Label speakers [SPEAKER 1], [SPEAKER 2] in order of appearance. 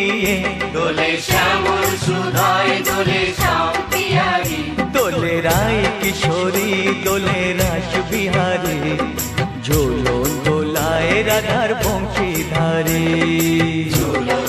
[SPEAKER 1] তুলিয়ে
[SPEAKER 2] দোলে শ্যামল সুধায় দোলে শ্যাম পিয়ারি
[SPEAKER 1] দোলে রায় কিশোরী দোলে রাস বিহারী। ঝোলন দোলায় রাধার বংশীধারী।
[SPEAKER 2] দুলন